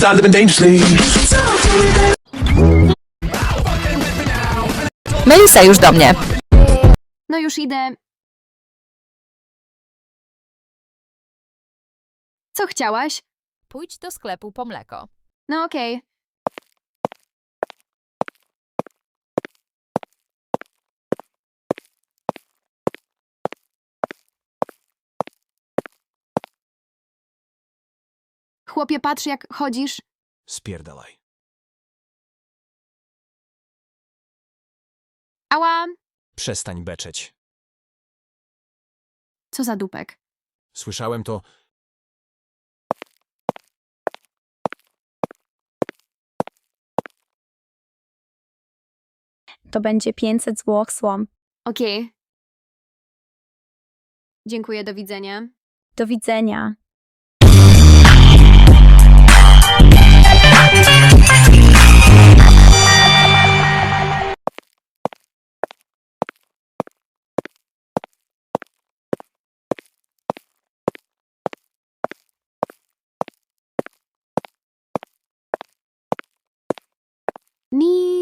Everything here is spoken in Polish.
Start living dangerously. Melisa już do mnie. No już idę. Co chciałaś? Pójdź do sklepu po mleko. No okej. Chłopie, patrz jak chodzisz. Spierdalaj. Ała! Przestań beczeć. Co za dupek. Słyszałem to. To będzie 500 zł słom. Okej. Dziękuję, do widzenia. Do widzenia. に